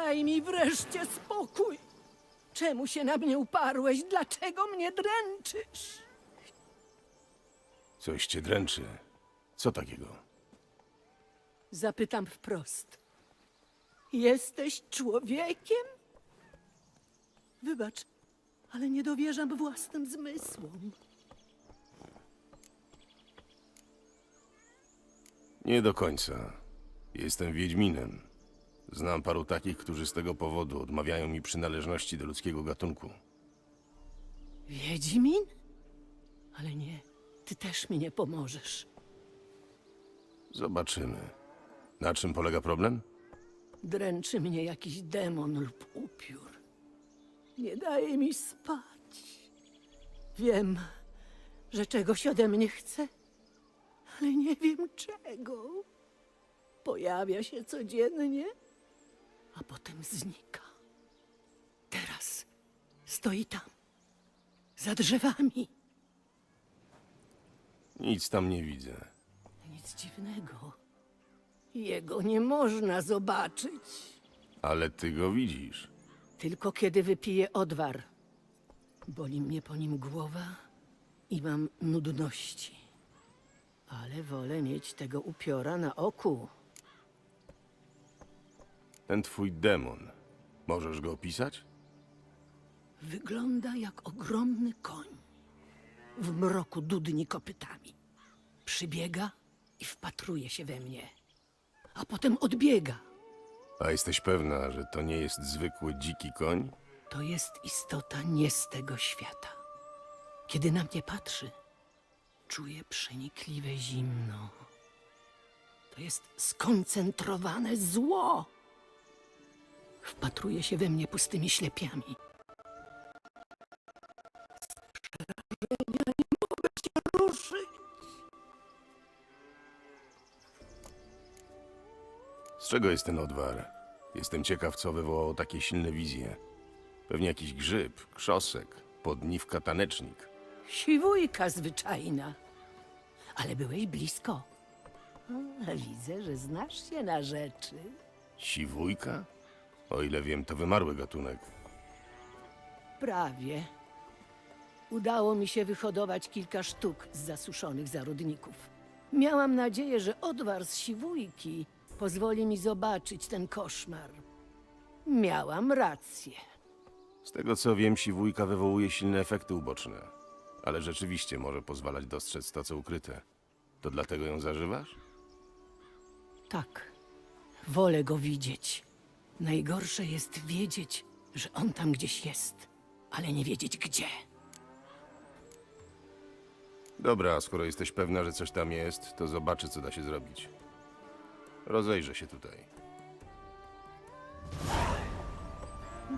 Daj mi wreszcie spokój. Czemu się na mnie uparłeś? Dlaczego mnie dręczysz? Coś cię dręczy. Co takiego? Zapytam wprost. Jesteś człowiekiem? Wybacz, ale nie dowierzam własnym zmysłom. Nie do końca. Jestem Wiedźminem. Znam paru takich, którzy z tego powodu odmawiają mi przynależności do ludzkiego gatunku. Wiedźmin? Ale nie, ty też mi nie pomożesz. Zobaczymy. Na czym polega problem? Dręczy mnie jakiś demon lub upiór. Nie daje mi spać. Wiem, że czegoś ode mnie chce, ale nie wiem czego. Pojawia się codziennie, a potem znika. Teraz stoi tam, za drzewami. Nic tam nie widzę. Nic dziwnego. Jego nie można zobaczyć. Ale ty go widzisz. Tylko kiedy wypiję odwar. Boli mnie po nim głowa i mam nudności. Ale wolę mieć tego upiora na oku. Ten twój demon. Możesz go opisać? Wygląda jak ogromny koń. W mroku dudni kopytami. Przybiega i wpatruje się we mnie. A potem odbiega. A jesteś pewna, że to nie jest zwykły dziki koń? To jest istota nie z tego świata. Kiedy na mnie patrzy, czuję przenikliwe zimno. To jest skoncentrowane zło. Wpatruje się we mnie pustymi ślepiami. Przerażenia nie mogę się ruszyć. Z czego jest ten odwar? Jestem ciekaw, co wywołało takie silne wizje. Pewnie jakiś grzyb, krzosek, podniwka tanecznik. Siwujka zwyczajna. Ale byłeś blisko. A, widzę, że znasz się na rzeczy. Siwójka? O ile wiem, to wymarły gatunek. Prawie. Udało mi się wyhodować kilka sztuk z zasuszonych zarodników. Miałam nadzieję, że odwar z siwujki pozwoli mi zobaczyć ten koszmar. Miałam rację. Z tego co wiem, siwójka wywołuje silne efekty uboczne. Ale rzeczywiście może pozwalać dostrzec to, co ukryte. To dlatego ją zażywasz? Tak, wolę go widzieć. Najgorsze jest wiedzieć, że on tam gdzieś jest, ale nie wiedzieć gdzie. Dobra, skoro jesteś pewna, że coś tam jest, to zobaczę, co da się zrobić. Rozejrzę się tutaj.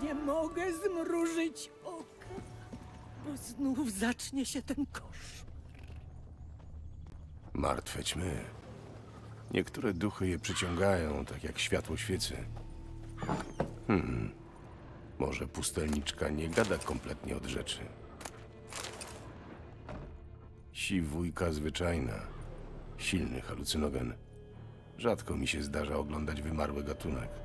Nie mogę zmrużyć oka, bo znów zacznie się ten kosz. Martwe ćmy. Niektóre duchy je przyciągają, tak jak światło świecy. Hmm. Może pustelniczka nie gada kompletnie od rzeczy. Siwójka zwyczajna. Silny halucynogen. Rzadko mi się zdarza oglądać wymarły gatunek.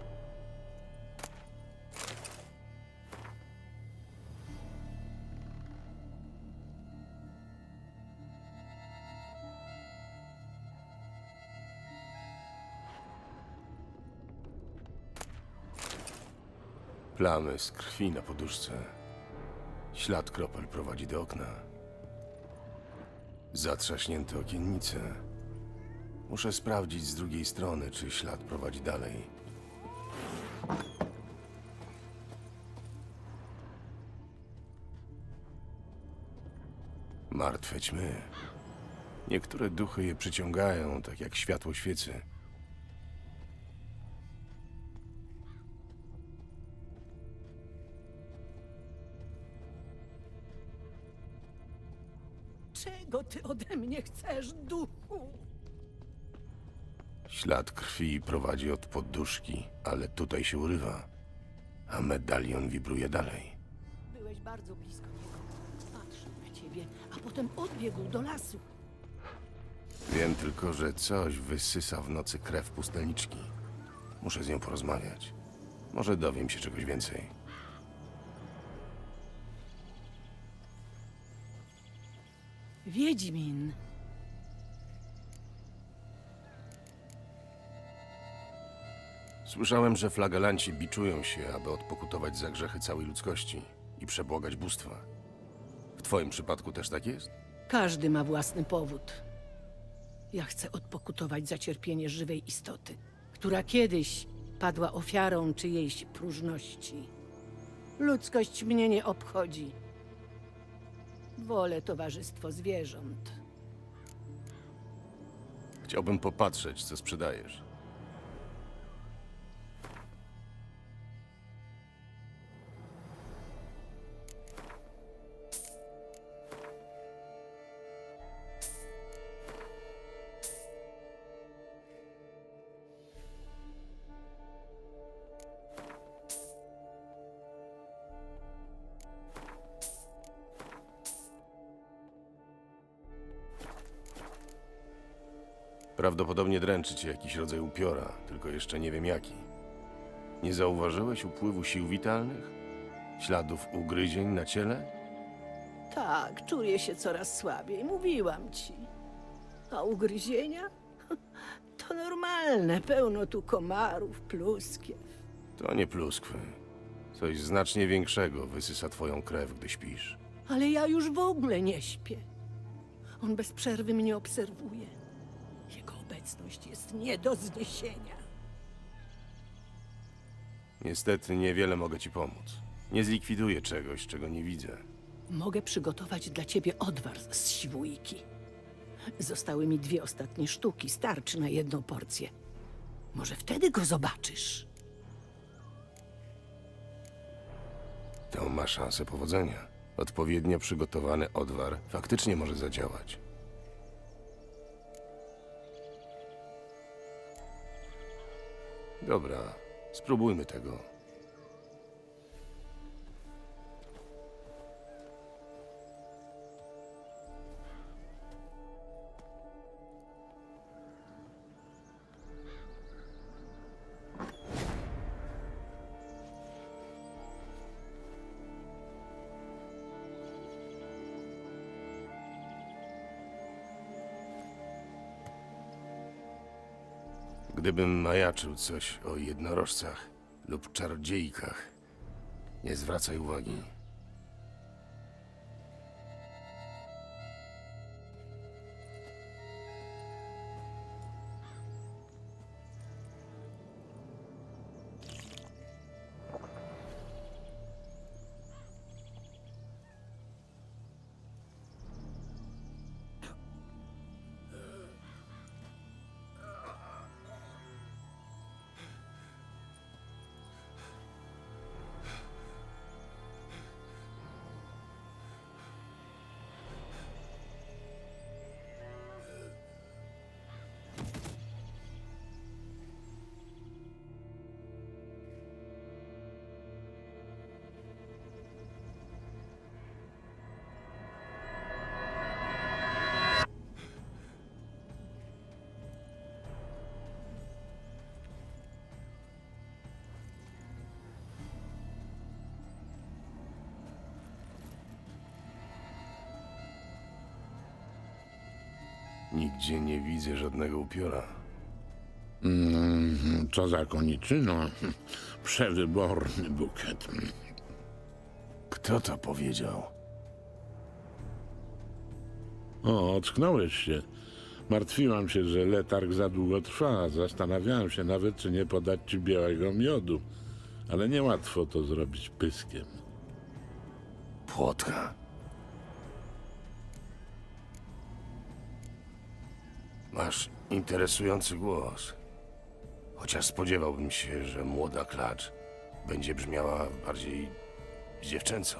Plamy z krwi na poduszce. Ślad kropel prowadzi do okna. Zatrzaśnięte okiennice. Muszę sprawdzić z drugiej strony, czy ślad prowadzi dalej. Martwe ćmy. Niektóre duchy je przyciągają, tak jak światło świecy. Czego ty ode mnie chcesz, duchu? Ślad krwi prowadzi od podduszki, ale tutaj się urywa, a medalion wibruje dalej. Byłeś bardzo blisko niego. Patrzył na ciebie, a potem odbiegł do lasu. Wiem tylko, że coś wysysa w nocy krew pustelniczki. Muszę z nią porozmawiać. Może dowiem się czegoś więcej. Wiedźmin. Słyszałem, że flagelanci biczują się, aby odpokutować za grzechy całej ludzkości i przebłagać bóstwa. W twoim przypadku też tak jest? Każdy ma własny powód. Ja chcę odpokutować za cierpienie żywej istoty, która kiedyś padła ofiarą czyjejś próżności. Ludzkość mnie nie obchodzi. Wolę towarzystwo zwierząt. Chciałbym popatrzeć, co sprzedajesz. Prawdopodobnie dręczy cię jakiś rodzaj upiora, tylko jeszcze nie wiem jaki. Nie zauważyłeś upływu sił witalnych? Śladów ugryzień na ciele? Tak, czuję się coraz słabiej, mówiłam ci. A ugryzienia? To normalne, pełno tu komarów, pluskiew. To nie pluskwy. Coś znacznie większego wysysa twoją krew, gdy śpisz. Ale ja już w ogóle nie śpię. On bez przerwy mnie obserwuje. Obecność jest nie do zniesienia. Niestety niewiele mogę ci pomóc. Nie zlikwiduję czegoś, czego nie widzę. Mogę przygotować dla ciebie odwar z siwujki. Zostały mi dwie ostatnie sztuki, starczy na jedną porcję. Może wtedy go zobaczysz. To ma szansę powodzenia. Odpowiednio przygotowany odwar faktycznie może zadziałać. Dobra, spróbujmy tego. Gdybym majaczył coś o jednorożcach lub czarodziejkach, nie zwracaj uwagi. Nigdzie nie widzę żadnego upiora. Mm, Co za koniczyno. Przewyborny bukiet. Kto to powiedział? O, ocknąłeś się. Martwiłam się, że letarg za długo trwa. Zastanawiałam się nawet, czy nie podać ci białego miodu. Ale niełatwo to zrobić pyskiem. Płotka. Interesujący głos. Chociaż spodziewałbym się, że młoda klacz będzie brzmiała bardziej dziewczęco.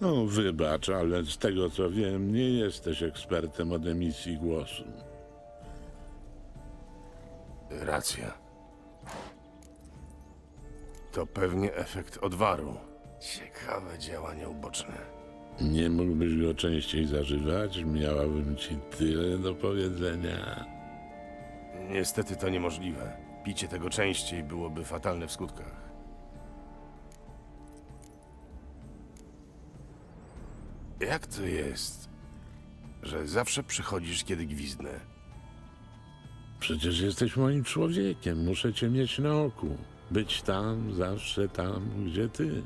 No, wybacz, ale z tego co wiem, nie jesteś ekspertem od emisji głosu. Racja. To pewnie efekt odwaru. Ciekawe działanie uboczne. Nie mógłbyś go częściej zażywać? Miałabym ci tyle do powiedzenia. Niestety to niemożliwe. Picie tego częściej byłoby fatalne w skutkach. Jak to jest, że zawsze przychodzisz, kiedy gwizdnę? Przecież jesteś moim człowiekiem. Muszę cię mieć na oku. Być tam, zawsze tam, gdzie ty.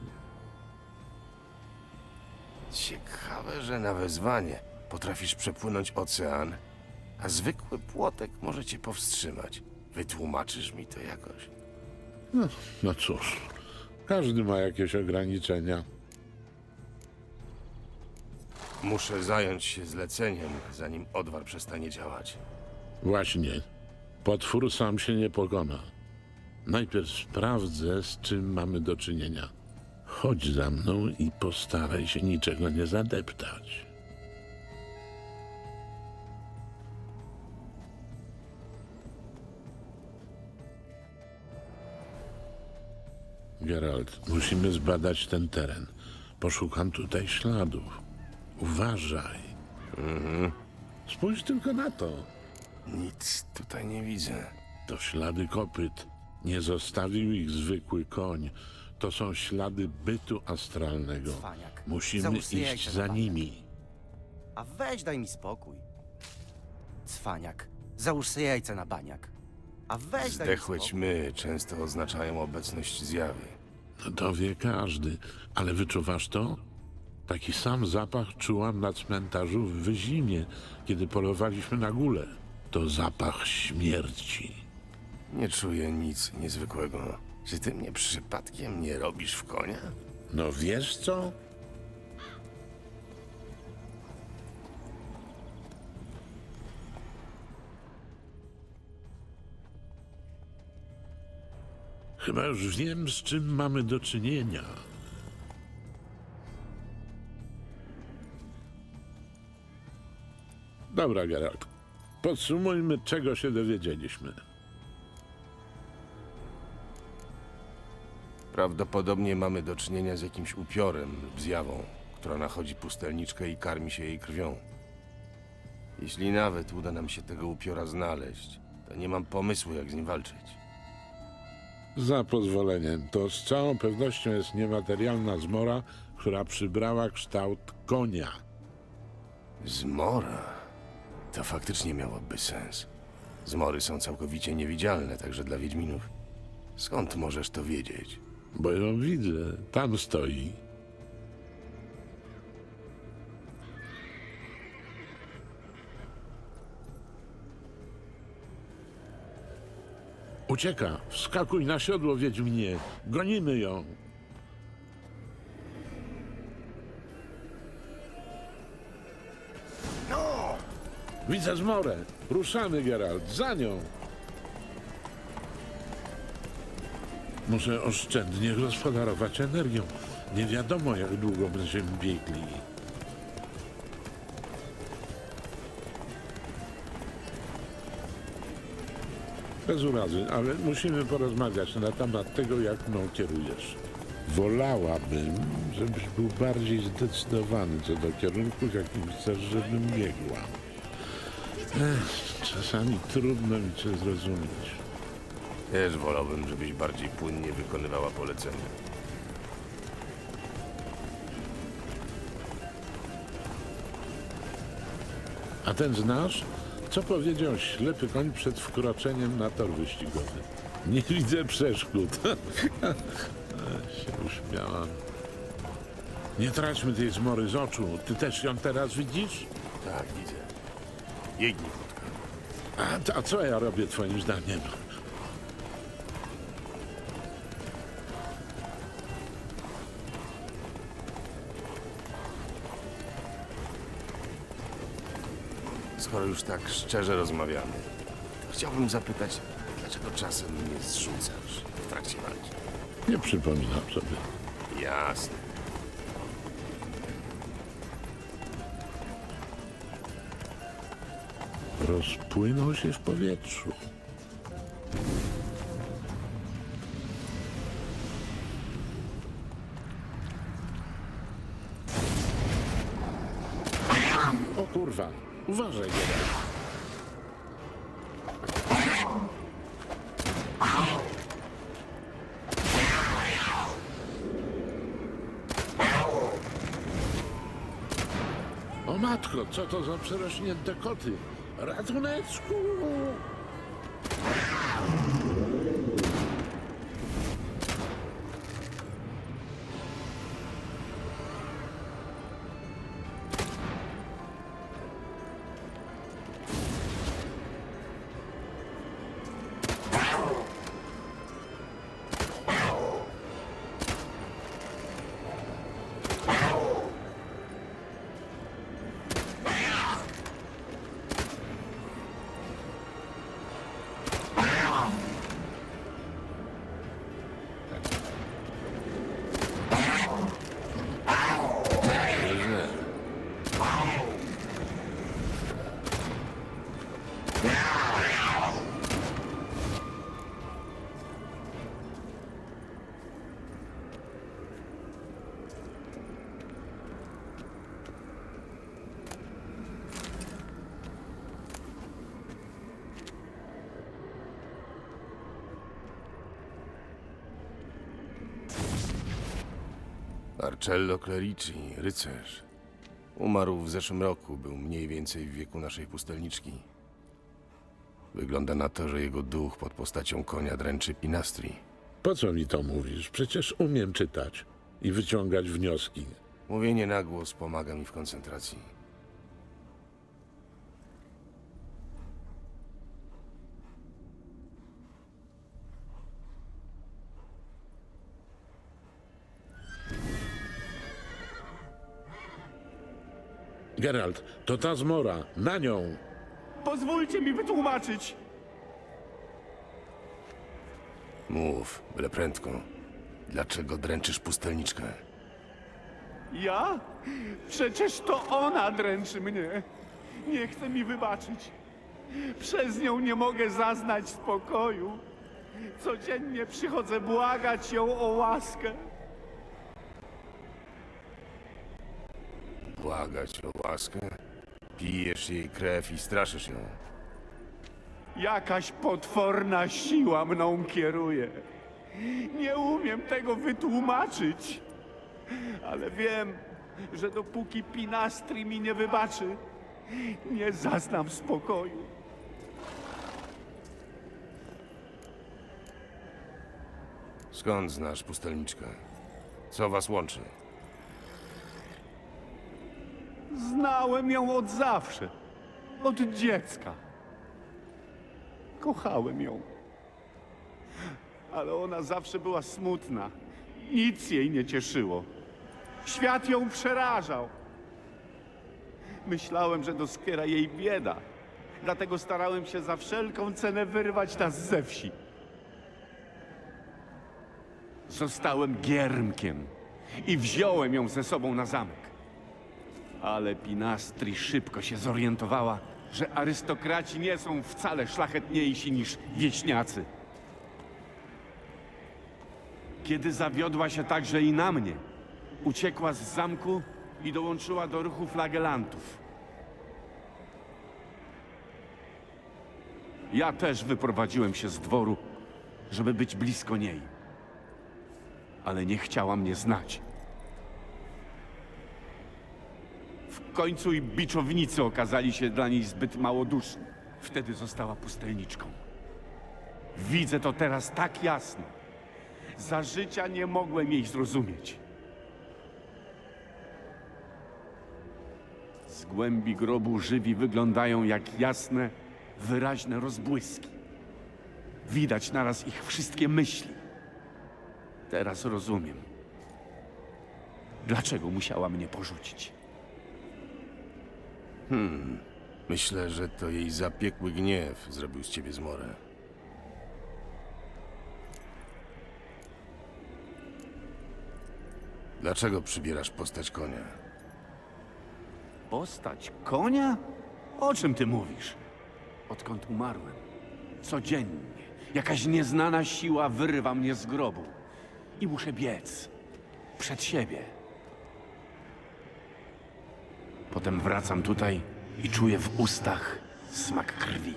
Ciekawe, że na wezwanie potrafisz przepłynąć ocean, a zwykły płotek może cię powstrzymać. Wytłumaczysz mi to jakoś? No cóż, każdy ma jakieś ograniczenia. Muszę zająć się zleceniem, zanim odwar przestanie działać. Właśnie. Potwór sam się nie pokona. Najpierw sprawdzę, z czym mamy do czynienia. Chodź za mną i postaraj się niczego nie zadeptać. Geralt, musimy zbadać ten teren. Poszukam tutaj śladów. Uważaj. Spójrz tylko na to. Nic tutaj nie widzę. To ślady kopyt. Nie zostawił ich zwykły koń. To są ślady bytu astralnego. Cwaniak. Musimy iść za nimi. A weź daj mi spokój. Cwaniak. Załóż sobie jajca na baniak. A weź daj mi Zdechłe spokój. ćmy często oznaczają obecność zjawy. No to wie każdy. Ale wyczuwasz to? Taki sam zapach czułam na cmentarzu w Wyzimie, kiedy polowaliśmy na górę. To zapach śmierci. Nie czuję nic niezwykłego. Czy ty mnie przypadkiem nie robisz w konia? No wiesz co? Chyba już wiem, z czym mamy do czynienia. Dobra, Geralt. Podsumujmy, czego się dowiedzieliśmy. Prawdopodobnie mamy do czynienia z jakimś upiorem lub zjawą, która nachodzi pustelniczkę i karmi się jej krwią. Jeśli nawet uda nam się tego upiora znaleźć, to nie mam pomysłu, jak z nim walczyć. Za pozwoleniem, to z całą pewnością jest niematerialna zmora, która przybrała kształt konia. Zmora? To faktycznie miałoby sens. Zmory są całkowicie niewidzialne, także dla Wiedźminów. Skąd możesz to wiedzieć? Bo ją widzę, tam stoi. Ucieka, wskakuj na siodło, Wiedźminie. Gonimy ją. No! Widzę zmorę. Ruszamy, Geralt, za nią. Muszę oszczędnie gospodarować energią. Nie wiadomo, jak długo będziemy biegli. Bez urazy, ale musimy porozmawiać na temat tego, jak mną kierujesz. Wolałabym, żebyś był bardziej zdecydowany co do kierunku, w jakim chcesz, żebym biegła. Ech, czasami trudno mi cię zrozumieć. Też wolałbym, żebyś bardziej płynnie wykonywała polecenia. A ten znasz? Co powiedział ślepy koń przed wkroczeniem na tor wyścigowy? Nie widzę przeszkód. Się uśmiałam. Nie traćmy tej zmory z oczu. Ty też ją teraz widzisz? Tak, widzę. Biegnij, krótko. A, a co ja robię twoim zdaniem? Skoro już tak szczerze rozmawiamy, to chciałbym zapytać, dlaczego czasem mnie zrzucasz w trakcie walki? Nie przypominam sobie. Jasne. Rozpłynął się w powietrzu. Uważaj, Geralt. O matko, co to za przerośnięte koty? Ratuneczku! Arcello Clerici, rycerz. Umarł w zeszłym roku, był mniej więcej w wieku naszej pustelniczki. Wygląda na to, że jego duch pod postacią konia dręczy Pinastri. Po co mi to mówisz? Przecież umiem czytać i wyciągać wnioski. Mówienie na głos pomaga mi w koncentracji. Geralt, to ta zmora, na nią! Pozwólcie mi wytłumaczyć. Mów, byle prędko. Dlaczego dręczysz pustelniczkę? Ja? Przecież to ona dręczy mnie. Nie chce mi wybaczyć. Przez nią nie mogę zaznać spokoju. Codziennie przychodzę błagać ją o łaskę. Błagać o łaskę? Pijesz jej krew i straszysz ją. Jakaś potworna siła mną kieruje. Nie umiem tego wytłumaczyć. Ale wiem, że dopóki Pinastri mi nie wybaczy, nie zaznam spokoju. Skąd znasz pustelniczkę? Co was łączy? Znałem ją od zawsze. Od dziecka. Kochałem ją. Ale ona zawsze była smutna. Nic jej nie cieszyło. Świat ją przerażał. Myślałem, że doskwiera jej bieda. Dlatego starałem się za wszelką cenę wyrwać nas ze wsi. Zostałem giermkiem i wziąłem ją ze sobą na zamek. Ale Pinastri szybko się zorientowała, że arystokraci nie są wcale szlachetniejsi niż wieśniacy. Kiedy zawiodła się także i na mnie, uciekła z zamku i dołączyła do ruchu flagelantów. Ja też wyprowadziłem się z dworu, żeby być blisko niej. Ale nie chciała mnie znać. W końcu i biczownicy okazali się dla niej zbyt małoduszni. Wtedy została pustelniczką. Widzę to teraz tak jasno. Za życia nie mogłem jej zrozumieć. Z głębi grobu żywi wyglądają jak jasne, wyraźne rozbłyski. Widać naraz ich wszystkie myśli. Teraz rozumiem, dlaczego musiała mnie porzucić. Myślę, że to jej zapiekły gniew zrobił z ciebie zmorę. Dlaczego przybierasz postać konia? Postać konia? O czym ty mówisz? Odkąd umarłem? Codziennie jakaś nieznana siła wyrywa mnie z grobu. I muszę biec. Przed siebie. Potem wracam tutaj i czuję w ustach smak krwi.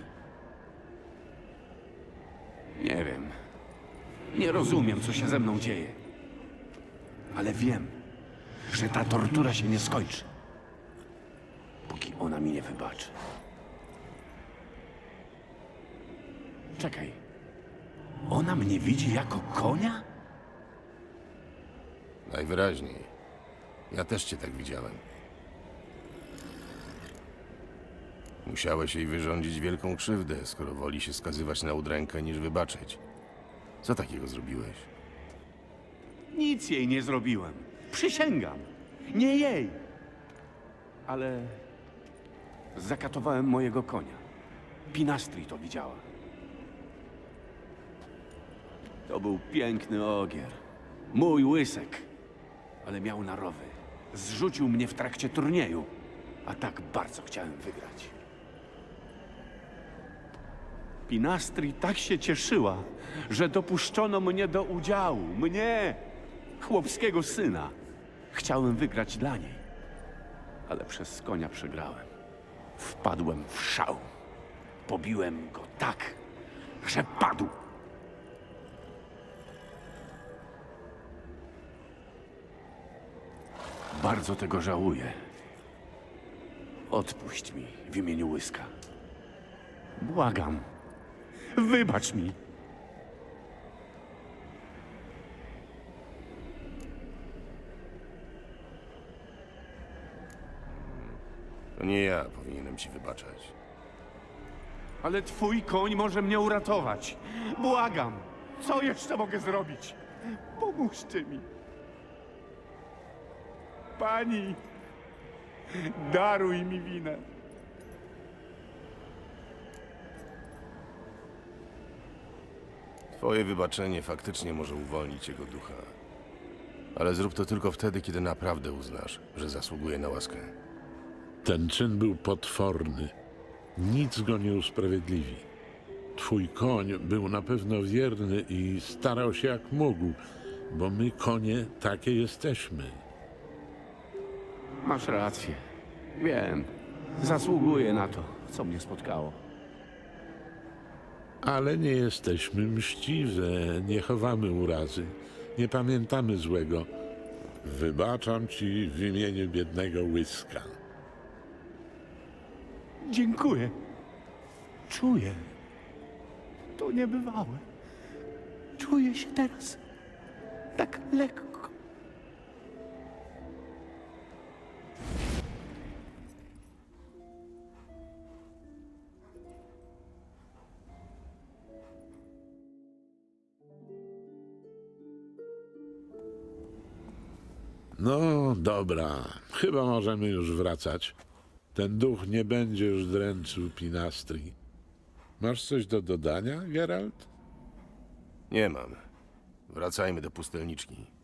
Nie wiem. Nie rozumiem, co się ze mną dzieje. Ale wiem, że ta tortura się nie skończy. Póki ona mi nie wybaczy. Czekaj. Ona mnie widzi jako konia? Najwyraźniej. Ja też cię tak widziałem. Musiałeś jej wyrządzić wielką krzywdę, skoro woli się skazywać na udrękę niż wybaczyć. Co takiego zrobiłeś? Nic jej nie zrobiłem. Przysięgam. Nie jej. Ale zakatowałem mojego konia. Pinastri to widziała. To był piękny ogier. Mój łysek. Ale miał narowy. Zrzucił mnie w trakcie turnieju. A tak bardzo chciałem wygrać. Pinastri tak się cieszyła, że dopuszczono mnie do udziału. Mnie, chłopskiego syna. Chciałem wygrać dla niej, ale przez konia przegrałem. Wpadłem w szał. Pobiłem go tak, że padł. Bardzo tego żałuję. Odpuść mi w imieniu Łyska. Błagam. Wybacz mi. To nie ja powinienem ci wybaczać. Ale twój koń może mnie uratować. Błagam. Co jeszcze mogę zrobić? Pomóżcie mi. Pani, daruj mi winę. Twoje wybaczenie faktycznie może uwolnić jego ducha. Ale zrób to tylko wtedy, kiedy naprawdę uznasz, że zasługuje na łaskę. Ten czyn był potworny. Nic go nie usprawiedliwi. Twój koń był na pewno wierny i starał się jak mógł, bo my, konie, takie jesteśmy. Masz rację. Wiem. Zasługuję na to, co mnie spotkało. Ale nie jesteśmy mściwe, nie chowamy urazy, nie pamiętamy złego. Wybaczam ci w imieniu biednego łyska. Dziękuję. Czuję. To niebywałe. Czuję się teraz tak lekko. No dobra, chyba możemy już wracać. Ten duch nie będzie już dręczył Pinastri. Masz coś do dodania, Geralt? Nie mam. Wracajmy do pustelniczki.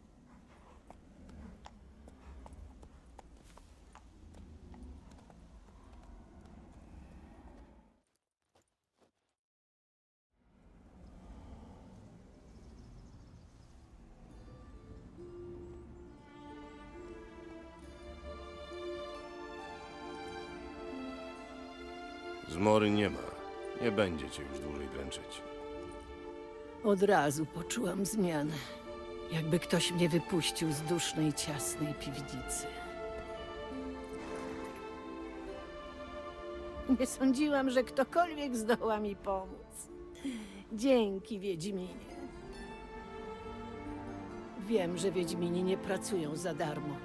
Cię już dłużej dręczyć. Od razu poczułam zmianę. Jakby ktoś mnie wypuścił z dusznej, ciasnej piwnicy. Nie sądziłam, że ktokolwiek zdoła mi pomóc. Dzięki, Wiedźminie. Wiem, że Wiedźmini nie pracują za darmo.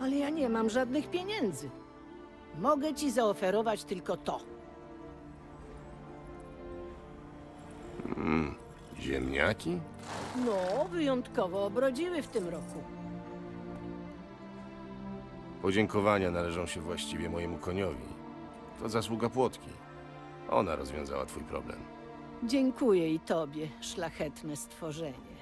Ale ja nie mam żadnych pieniędzy. Mogę ci zaoferować tylko to. Ziemniaki? No, wyjątkowo obrodziły w tym roku. Podziękowania należą się właściwie mojemu koniowi. To zasługa płotki. Ona rozwiązała twój problem. Dziękuję i tobie, szlachetne stworzenie.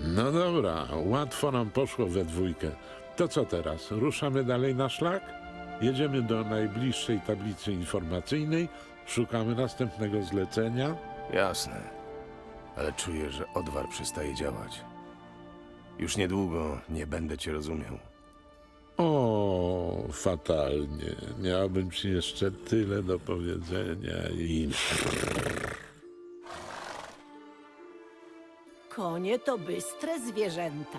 No dobra, łatwo nam poszło we dwójkę. To co teraz? Ruszamy dalej na szlak? Jedziemy do najbliższej tablicy informacyjnej, szukamy następnego zlecenia. Jasne. Ale czuję, że odwar przestaje działać. Już niedługo nie będę cię rozumiał. O, fatalnie. Miałbym ci jeszcze tyle do powiedzenia i... Konie to bystre zwierzęta.